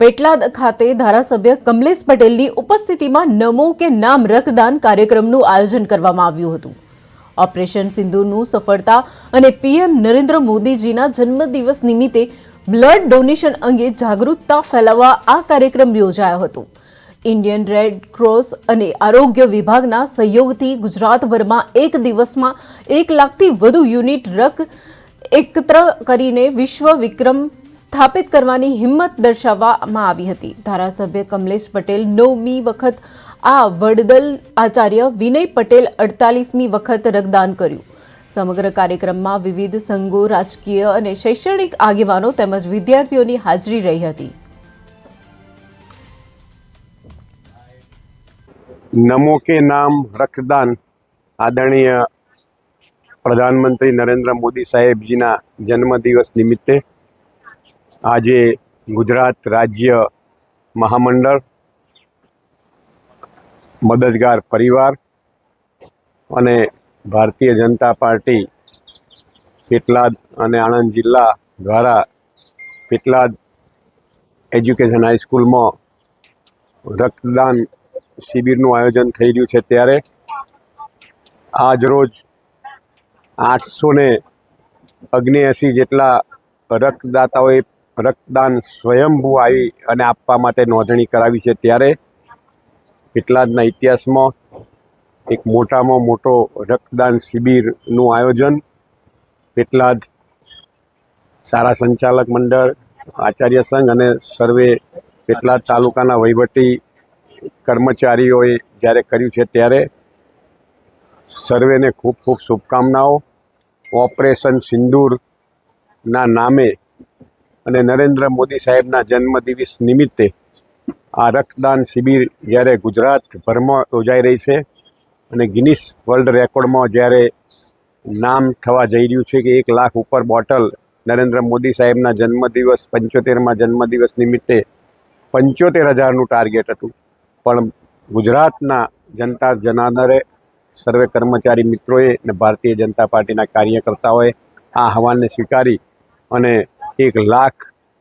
પેટલાદ ખાતે ધારાસભ્ય કમલેશ પટેલની ઉપસ્થિતિમાં નમો કે નામ રક્તદાન કાર્યક્રમનું આયોજન કરવામાં આવ્યું હતું. ઓપરેશન સિંધુનું સફળતા અને પીએમ નરેન્દ્ર મોદીજીના જન્મદિવસ નિમિત્તે બ્લડ ડોનેશન અંગે જાગૃતતા ફેલાવવા આ કાર્યક્રમ યોજાયો હતો. ઇન્ડિયન રેડ ક્રોસ અને આરોગ્ય વિભાગના સહયોગથી ગુજરાતભરમાં એક દિવસમાં એક લાખથી વધુ યુનિટ રક્ત એકત્ર કરીને વિશ્વ વિક્રમ સ્થાપિત કરવાની હિંમત દર્શાવવામાં આવી હતી. ધારાસભ્ય કમલેશ પટેલ નવમી વખત આ વડદલ આચાર્ય વિનય પટેલ અડતાલીસમી વખત રક્તદાન કર્યું. સમગ્ર કાર્યક્રમમાં વિવિધ સંઘો, રાજકીય અને શૈક્ષણિક આગેવાનો તેમજ વિદ્યાર્થીઓની હાજરી રહી હતી. નમો કે નામ રક્તદાન આદરણીય પ્રધાનમંત્રી નરેન્દ્ર મોદી સાહેબજીના જન્મદિવસ નિમિત્તે આજે ગુજરાત રાજ્ય મહામંડળ, મદદગાર પરિવાર અને ભારતીય જનતા પાર્ટી પેટલાદ અને આણંદ જિલ્લા દ્વારા પેટલાદ એજ્યુકેશન હાઈસ્કૂલમાં રક્તદાન શિબિરનું આયોજન થઈ રહ્યું છે ત્યારે આજ રોજ આઠસો ને અગ્નેએંસી જેટલા રક્તદાતાઓએ રક્તદાન સ્વયંભૂ આવી અને આપવા માટે નોંધણી કરાવી છે ત્યારે પેટલાદના ઇતિહાસમાં એક મોટામાં મોટો રક્તદાન શિબિરનું આયોજન પેટલાદ સારા સંચાલક મંડળ, આચાર્ય સંઘ અને સર્વે પેટલાદ તાલુકાના વહીવટી કર્મચારીઓએ જ્યારે કર્યું છે ત્યારે સર્વેને ખૂબ ખૂબ શુભકામનાઓ. ઓપરેશન સિંદૂરના નામે અને નરેન્દ્ર મોદી સાહેબના જન્મદિવસ નિમિત્તે આ રક્તદાન શિબિર જ્યારે ગુજરાતભરમાં યોજાઈ રહી છે અને ગિનિસ વર્લ્ડ રેકોર્ડમાં જ્યારે નામ થવા જઈ રહ્યું છે કે એક લાખ ઉપર બોટલ નરેન્દ્ર મોદી સાહેબના જન્મદિવસ, પંચોતેરમાં જન્મદિવસ નિમિત્તે પંચોતેર હજારનું ટાર્ગેટ હતું. પણ ગુજરાતના જનતા જનાદરે, સર્વે કર્મચારી મિત્રોએ અને ભારતીય જનતા પાર્ટીના કાર્યકર્તાઓએ આ આહવાનને સ્વીકારી અને એક લાખ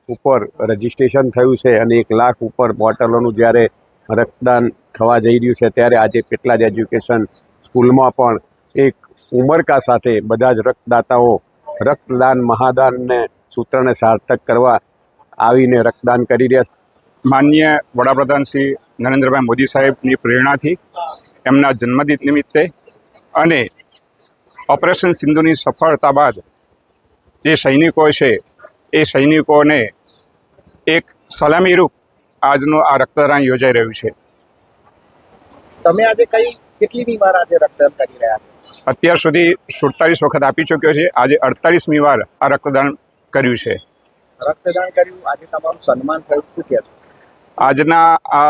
ઉપર રજિસ્ટ્રેશન થયું છે અને એક લાખ ઉપર બોટલોનું જ્યારે રક્તદાન થવા જઈ રહ્યું છે, ત્યારે આજે કેટલા જ એજ્યુકેશન સ્કૂલમાં પણ એક ઉમરકા સાથે બધા જ રક્તદાતાઓ રક્તદાન મહાદાનને સૂત્રને સાર્થક કરવા આવીને રક્તદાન કરી રહ્યા માન્ય વડાપ્રધાન શ્રી નરેન્દ્રભાઈ મોદી સાહેબની પ્રેરણાથી એમના જન્મદિન નિમિત્તે અને ઓપરેશન સિંધુની સફળતા બાદ જે સૈનિકો છે એ સૈનિકોને એક સલામીરૂપ આજનું આ રક્તદાન યોજાઈ રહ્યું છે. તમે આજે કઈ કેટલી વાર આજે રક્તદાન કરી રહ્યા અત્યાર સુધી સુડતાલીસ વખત આપી ચૂક્યો છે. આજે અડતાલીસમી વાર આ રક્તદાન કર્યું છે. રક્તદાન કર્યું. આજે તમારું સન્માન થયું શું કહેશો આજના આ